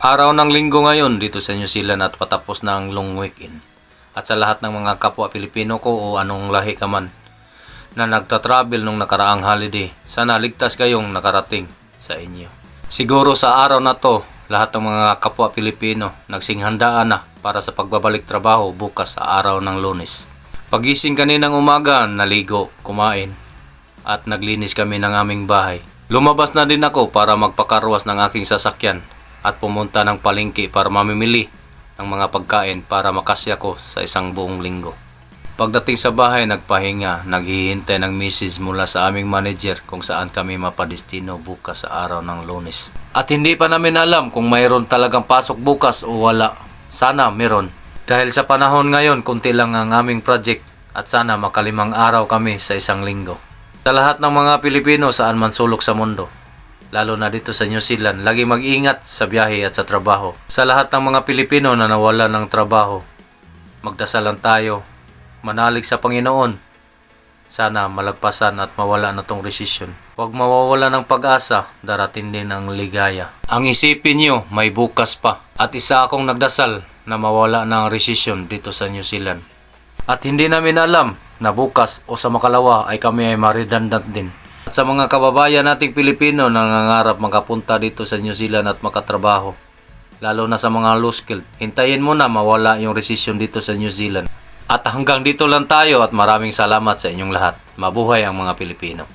Araw ng linggo ngayon dito sa New Zealand at patapos ang long weekend. At sa lahat ng mga kapwa Pilipino ko o anong lahi ka man na nagta-travel nung nakaraang holiday, sana ligtas kayong nakarating sa inyo. Siguro sa araw na to, lahat ng mga kapwa Pilipino nagsinghandaan na para sa pagbabalik trabaho bukas sa araw ng lunes. Pagising kaninang umaga, naligo, kumain, at naglinis kami ng aming bahay. Lumabas na din ako para magpakarwas ng aking sasakyan at pumunta ng palengke para mamimili ng mga pagkain para makasya ko sa isang buong linggo. Pagdating sa bahay, nagpahinga, naghihintay ng misis mula sa aming manager kung saan kami mapadestino bukas sa araw ng lunes. At hindi pa namin alam kung mayroon talagang pasok bukas o wala. Sana meron. Dahil sa panahon ngayon, kunti lang ang aming project at sana makalimang araw kami sa isang linggo. Sa lahat ng mga Pilipino saan man sulok sa mundo, lalo na dito sa New Zealand, lagi mag-ingat sa biyahe at sa trabaho. Sa lahat ng mga Pilipino na nawala ng trabaho, magdasalan tayo, manalig sa Panginoon. Sana malagpasan at mawala na tong resisyon. Huwag mawawala ng pag-asa, darating din ang ligaya. Ang isipin nyo, may bukas pa. At isa akong nagdasal na mawala ng resisyon dito sa New Zealand. At hindi namin alam na bukas o sa makalawa ay kami ay maridandant din. At sa mga kababayan nating Pilipino na nangangarap makapunta dito sa New Zealand at makatrabaho, lalo na sa mga low skill, hintayin mo na mawala yung resisyon dito sa New Zealand. At hanggang dito lang tayo at maraming salamat sa inyong lahat. Mabuhay ang mga Pilipino.